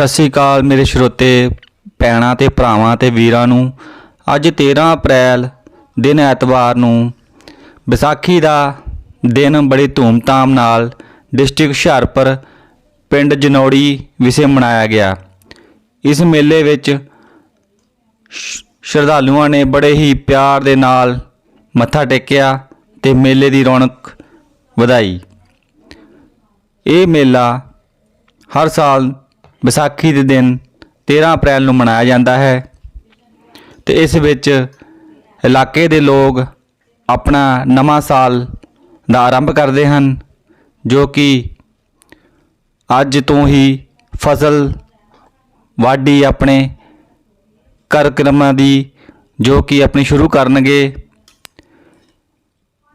ਸਤਿ ਸ੍ਰੀ ਅਕਾਲ ਮੇਰੇ ਸਰੋਤੇ, ਭੈਣਾਂ ਤੇ ਭਰਾਵਾਂ ਤੇ ਵੀਰਾਂ ਨੂੰ। ਅੱਜ 13 ਅਪ੍ਰੈਲ, ਦਿਨ ਐਤਵਾਰ ਨੂੰ ਵਿਸਾਖੀ ਦਾ ਦਿਨ ਬੜੀ ਧੂਮਧਾਮ ਨਾਲ ਡਿਸਟ੍ਰਿਕਟ ਹੁਸ਼ਿਆਰਪੁਰ, ਪਿੰਡ ਜਨੌੜੀ ਵਿਖੇ ਮਨਾਇਆ ਗਿਆ। ਇਸ ਮੇਲੇ ਵਿੱਚ ਸ਼ਰਧਾਲੂਆਂ ਨੇ ਬੜੇ ਹੀ ਪਿਆਰ ਦੇ ਨਾਲ ਮੱਥਾ ਟੇਕਿਆ ਤੇ ਮੇਲੇ ਦੀ ਰੌਣਕ ਵਧਾਈ। ਇਹ ਮੇਲਾ ਹਰ ਸਾਲ ਵਿਸਾਖੀ ਦੇ ਦਿਨ 13 ਅਪ੍ਰੈਲ ਨੂੰ ਮਨਾਇਆ ਜਾਂਦਾ ਹੈ ਤੇ ਇਸ ਵਿੱਚ ਇਲਾਕੇ ਦੇ ਲੋਕ ਆਪਣਾ ਨਵਾਂ ਸਾਲ ਦਾ ਆਰੰਭ ਕਰਦੇ ਹਨ, ਜੋ ਕਿ ਅੱਜ ਤੋਂ ਹੀ ਫਸਲ ਵਾਢੀ ਆਪਣੇ ਕਾਰਜਕ੍ਰਮਾਂ ਦੀ, ਜੋ ਕਿ ਆਪਣੀ ਸ਼ੁਰੂ ਕਰਨਗੇ,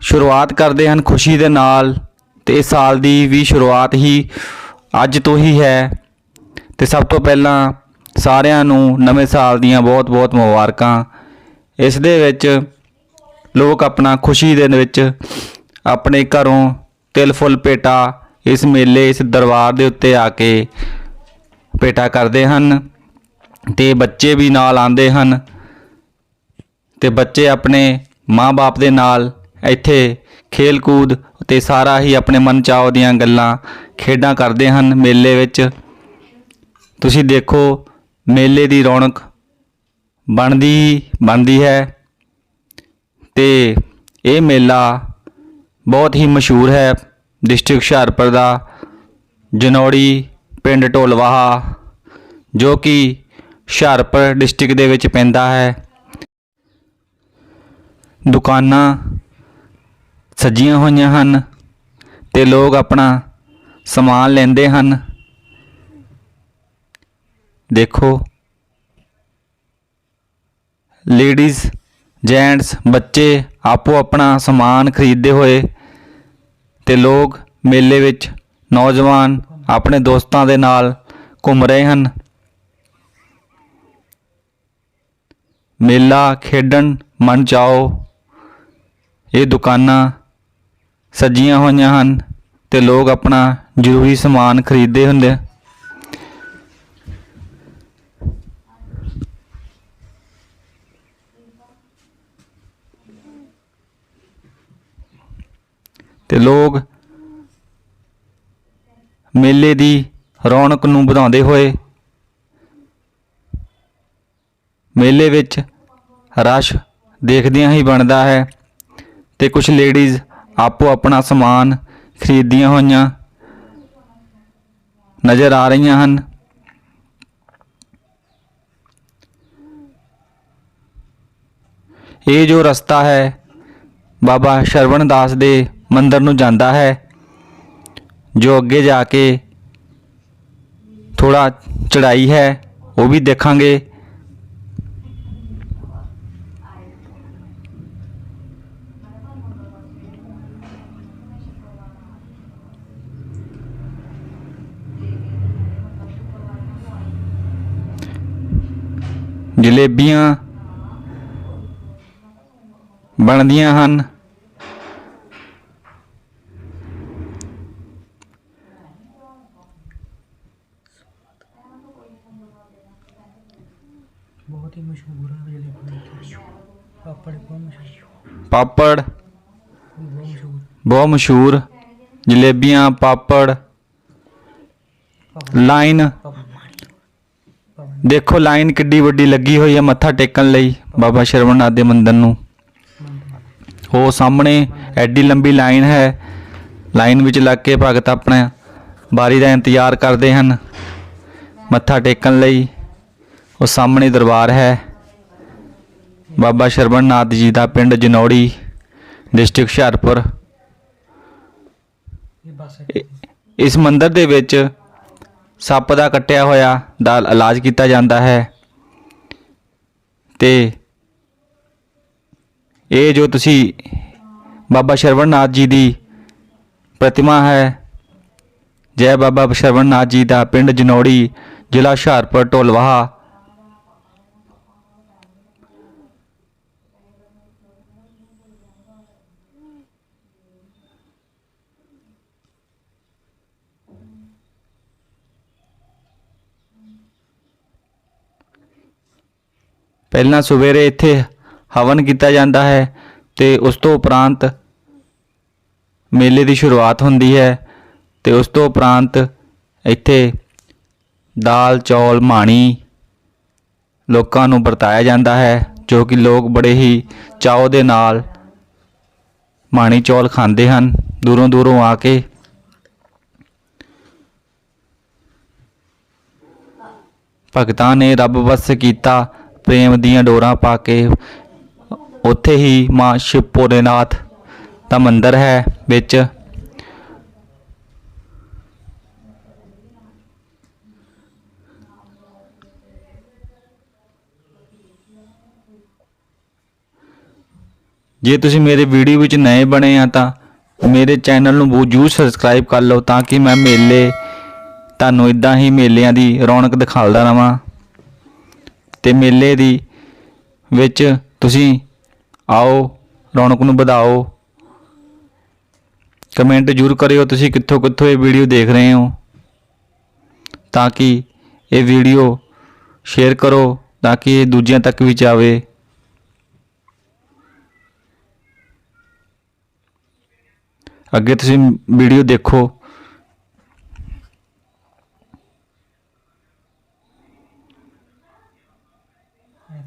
ਸ਼ੁਰੂਆਤ ਕਰਦੇ ਹਨ ਖੁਸ਼ੀ ਦੇ ਨਾਲ ਤੇ ਇਸ ਸਾਲ ਦੀ ਵੀ ਸ਼ੁਰੂਆਤ ਹੀ ਅੱਜ ਤੋਂ ਹੀ ਹੈ। ਤੇ ਸਭ ਤੋਂ ਪਹਿਲਾਂ ਸਾਰਿਆਂ ਨੂੰ ਨਵੇਂ ਸਾਲ ਦੀਆਂ ਬਹੁਤ-ਬਹੁਤ ਮੁਬਾਰਕਾਂ। ਇਸ ਦੇ ਵਿੱਚ ਲੋਕ ਆਪਣਾ ਖੁਸ਼ੀ ਦੇ ਵਿੱਚ ਆਪਣੇ ਘਰੋਂ ਤਿਲ ਫੁੱਲ ਭੇਟਾ ਇਸ ਮੇਲੇ, ਇਸ ਦਰਬਾਰ ਦੇ ਉੱਤੇ ਆ ਕੇ ਭੇਟਾ ਕਰਦੇ ਹਨ ਤੇ ਬੱਚੇ ਵੀ ਨਾਲ ਆਉਂਦੇ ਹਨ ਤੇ ਬੱਚੇ ਆਪਣੇ ਮਾਂ-ਬਾਪ ਦੇ ਨਾਲ ਇੱਥੇ ਖੇਲ ਕੂਦ ਤੇ ਸਾਰਾ ਹੀ ਆਪਣੇ ਮਨ ਚਾਓ ਦੀਆਂ ਗੱਲਾਂ ਖੇਡਾਂ ਕਰਦੇ ਹਨ ਮੇਲੇ ਵਿੱਚ। ਤੁਸੀਂ ਦੇਖੋ, ਮੇਲੇ ਦੀ ਰੌਣਕ ਬਣਦੀ ਬਣਦੀ ਹੈ ਤੇ ਇਹ ਮੇਲਾ ਬਹੁਤ ਹੀ ਮਸ਼ਹੂਰ ਹੈ। ਡਿਸਟ੍ਰਿਕਟ ਹੁਸ਼ਿਆਰਪੁਰ ਦਾ ਜਨੌੜੀ ਪਿੰਡ ਢੋਲਵਾਹਾ, ਜੋ ਕਿ ਹੁਸ਼ਿਆਰਪੁਰ ਡਿਸਟ੍ਰਿਕਟ ਦੇ ਵਿੱਚ ਪੈਂਦਾ ਹੈ। ਦੁਕਾਨਾਂ ਸੱਜੀਆਂ ਹੋਈਆਂ ਹਨ ਤੇ ਲੋਕ ਆਪਣਾ ਸਮਾਨ ਲੈਂਦੇ ਹਨ। ਦੇਖੋ। ਲੇਡੀਜ਼, ਜੈਂਟਸ, ਬੱਚੇ ਆਪੋ ਆਪਣਾ ਸਮਾਨ ਖਰੀਦਦੇ ਹੋਏ ਤੇ ਲੋਕ ਮੇਲੇ ਵਿੱਚ ਨੌਜਵਾਨ ਆਪਣੇ ਦੋਸਤਾਂ ਦੇ ਨਾਲ ਘੁੰਮ ਰਹੇ ਹਨ। ਮੇਲਾ ਖੇਡਣ ਮਨ ਚਾਓ। ਇਹ ਦੁਕਾਨਾਂ ਸਜੀਆਂ ਹੋਈਆਂ ਹਨ ਤੇ ਲੋਕ ਆਪਣਾ ਜ਼ਰੂਰੀ ਸਮਾਨ ਖਰੀਦਦੇ ਹੁੰਦੇ ਤੇ ਲੋਕ ਮੇਲੇ ਦੀ ਰੌਣਕ ਨੂੰ ਵਧਾਉਂਦੇ ਹੋਏ ਮੇਲੇ ਵਿੱਚ ਰਸ਼ ਦੇਖਦਿਆਂ ਹੀ ਬਣਦਾ ਹੈ ਤੇ ਕੁਝ ਲੇਡੀਜ਼ ਆਪੋ ਆਪਣਾ ਸਮਾਨ ਖਰੀਦਦੀਆਂ ਹੋਈਆਂ ਨਜ਼ਰ ਆ ਰਹੀਆਂ ਹਨ। ਇਹ ਜੋ ਰਸਤਾ ਹੈ ਬਾਬਾ ਸ਼ਰਵਣ ਦਾਸ ਦੇ ਮੰਦਿਰ ਨੂੰ ਜਾਂਦਾ ਹੈ, ਜੋ ਅੱਗੇ ਜਾ ਕੇ ਥੋੜਾ ਚੜਾਈ ਹੈ, ਉਹ ਵੀ ਦੇਖਾਂਗੇ। ਜਲੇਬੀਆਂ ਬਣਦੀਆਂ ਹਨ ਬਹੁਤ ਹੀ ਮਸ਼ਹੂਰ ਹੈ ਜਲੇਬੀ ਪਾਪੜ ਬਹੁਤ ਮਸ਼ਹੂਰ। ਪਾਪੜ? ਬਹੁਤ ਮਸ਼ਹੂਰ। ਜਲੇਬੀਆਂ ਪਾਪੜ। ਲਾਈਨ। ਦੇਖੋ ਲਾਈਨ ਕਿੱਡੀ ਵੱਡੀ ਲੱਗੀ ਹੋਈ ਹੈ ਮੱਥਾ ਟੇਕਣ ਲਈ ਬਾਬਾ ਸ਼ਰਵਣਨਾਥ ਦੇ ਮੰਦਿਰ ਨੂੰ। ਉਹ ਸਾਹਮਣੇ ਐਡੀ ਲੰਬੀ ਲਾਈਨ ਹੈ। ਲਾਈਨ ਵਿੱਚ ਲੱਗ ਕੇ ਭਗਤ ਆਪਣਾ ਬਾਰੀ ਦਾ ਇੰਤਜ਼ਾਰ ਕਰਦੇ ਹਨ। ਮੱਥਾ ਟੇਕਣ ਲਈ। ਉਹ ਸਾਹਮਣੇ ਦਰਬਾਰ ਹੈ। ਬਾਬਾ ਸ਼ਰਵਣਨਾਥ ਜੀ ਦਾ ਪਿੰਡ ਜਨੌੜੀ, ਡਿਸਟ੍ਰਿਕਟ ਹੁਸ਼ਿਆਰਪੁਰ। ਇਸ ਮੰਦਿਰ ਦੇ ਵਿੱਚ ਸੱਪ ਦਾ ਕੱਟਿਆ ਹੋਇਆ ਦਾ ਇਲਾਜ ਕੀਤਾ ਜਾਂਦਾ ਹੈ। ਤੇ ਇਹ ਜੋ ਤੁਸੀਂ ਬਾਬਾ ਸ਼ਰਵਣਨਾਥ ਜੀ ਦੀ ਪ੍ਰਤਿਮਾ ਹੈ, ਜੈ ਬਾਬਾ ਸ਼ਰਵਣਨਾਥ ਜੀ ਦਾ ਪਿੰਡ ਜਨੌੜੀ, ਜ਼ਿਲ੍ਹਾ ਹੁਸ਼ਿਆਰਪੁਰ, ਢੋਲਵਾਹਾ। ਪਹਿਲਾਂ ਸਵੇਰੇ ਇੱਥੇ ਹਵਨ ਕੀਤਾ ਜਾਂਦਾ ਹੈ ਤੇ ਉਸ ਤੋਂ ਉਪਰੰਤ ਮੇਲੇ ਦੀ ਸ਼ੁਰੂਆਤ ਹੁੰਦੀ ਹੈ ਤੇ ਉਸ ਤੋਂ ਉਪਰੰਤ ਇੱਥੇ ਦਾਲ, ਚੌਲ, ਮਾਣੀ ਲੋਕਾਂ ਨੂੰ ਵਰਤਾਇਆ ਜਾਂਦਾ ਹੈ, ਜੋ ਕਿ ਲੋਕ ਬੜੇ ਹੀ ਚਾਅ ਦੇ ਨਾਲ ਮਾਣੀ ਚੌਲ ਖਾਂਦੇ ਹਨ। ਦੂਰੋਂ ਦੂਰੋਂ ਆ ਕੇ ਭਗਤਾਂ ਨੇ ਰੱਬ ਵਸ ਕੀਤਾ ਪ੍ਰੇਮ ਦੀਆਂ ਡੋਰਾਂ ਪਾ ਕੇ ਉੱਥੇ ਹੀ ਮਾਂ ਸ਼ਿਵ ਭੋਲੇਨਾਥ ਦਾ ਮੰਦਿਰ ਹੈ ਵਿੱਚ। ਜੇ ਤੁਸੀਂ ਮੇਰੇ ਵੀਡੀਓ ਵਿੱਚ ਨਵੇਂ ਬਣੇ ਆ ਤਾਂ ਮੇਰੇ ਚੈਨਲ ਨੂੰ ਬਹੁਤ ਜ਼ਰੂਰ ਸਬਸਕ੍ਰਾਈਬ ਕਰ ਲਓ ਤਾਂ ਕਿ ਮੈਂ ਮੇਲੇ, ਤੁਹਾਨੂੰ ਇਦਾਂ ਹੀ ਮੇਲਿਆਂ ਦੀ ਰੌਣਕ ਦਿਖਾਉਂਦਾ ਰਵਾਂ। ਤੇ ਮੇਲੇ ਦੀ ਵਿੱਚ ਤੁਸੀਂ ਆਓ, ਰੌਣਕ ਨੂੰ ਵਧਾਓ। ਕਮੈਂਟ ਜ਼ਰੂਰ ਕਰਿਓ, ਤੁਸੀਂ ਕਿੱਥੋਂ ਕਿੱਥੋਂ ਇਹ ਵੀਡੀਓ ਦੇਖ ਰਹੇ ਹੋ। ਤਾਂ ਕਿ ਇਹ ਵੀਡੀਓ ਸ਼ੇਅਰ ਕਰੋ, ਤਾਂ ਕਿ ਇਹ ਦੂਜਿਆਂ ਤੱਕ ਵੀ ਜਾਵੇ। ਅੱਗੇ ਤੁਸੀਂ ਵੀਡੀਓ ਦੇਖੋ।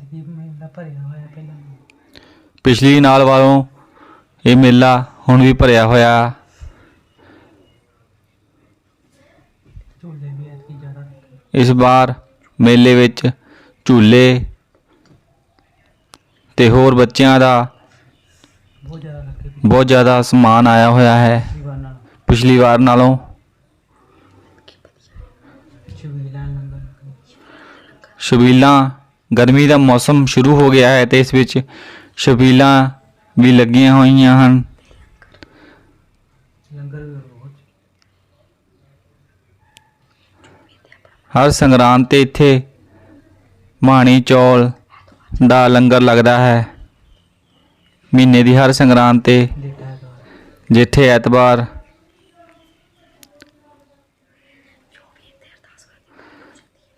ਐਤਕੀ ਮੇਲਾ ਭਰਿਆ ਹੋਇਆ ਪਹਿਲਾਂ। ਪਿਛਲੀ ਨਾਲ ਵਾਲੋਂ ਇਹ ਮੇਲਾ ਹੁਣ ਵੀ ਭਰਿਆ ਹੋਇਆ। ਝੂਲੇ ਵੀ ਐਤਕੀ ਜ਼ਿਆਦਾ ਲੱਗੇ। ਇਸ ਵਾਰ ਮੇਲੇ ਵਿੱਚ ਝੂਲੇ ਤੇ ਹੋਰ ਬੱਚਿਆਂ ਦਾ ਬਹੁਤ ਜ਼ਿਆਦਾ ਲੱਗੇ ਬਹੁਤ ਜ਼ਿਆਦਾ ਸਮਾਨ ਆਇਆ ਹੋਇਆ ਹੈ। ਪਿਛਲੀ ਵਾਰ ਨਾਲੋਂ। ਲੰਗਰ ਲੱਗੇ। ਛਬੀਲਾਂ ਗਰਮੀ ਦਾ ਮੌਸਮ ਸ਼ੁਰੂ ਹੋ ਗਿਆ ਹੈ ਤੇ ਇਸ ਵਿੱਚ ਛਬੀਲਾਂ ਵੀ ਲੱਗੀਆਂ ਹੋਈਆਂ ਹਨ। ਹਰ ਸੰਗਰਾਂਦ ਤੇ ਇੱਥੇ ਮਾਣੀ ਚੌਲ ਦਾ ਲੰਗਰ ਲੱਗਦਾ ਹੈ। ਮਹੀਨੇ ਦੀ ਹਰ ਸੰਗਰਾਂਦ ਤੇ ਜਿੱਥੇ ਐਤਵਾਰ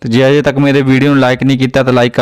ਤੇ ਜੇ ਅਜੇ ਤੱਕ ਮੇਰੇ ਵੀਡੀਓ ਨੂੰ ਲਾਈਕ ਨਹੀਂ ਕੀਤਾ ਤਾਂ ਲਾਈਕ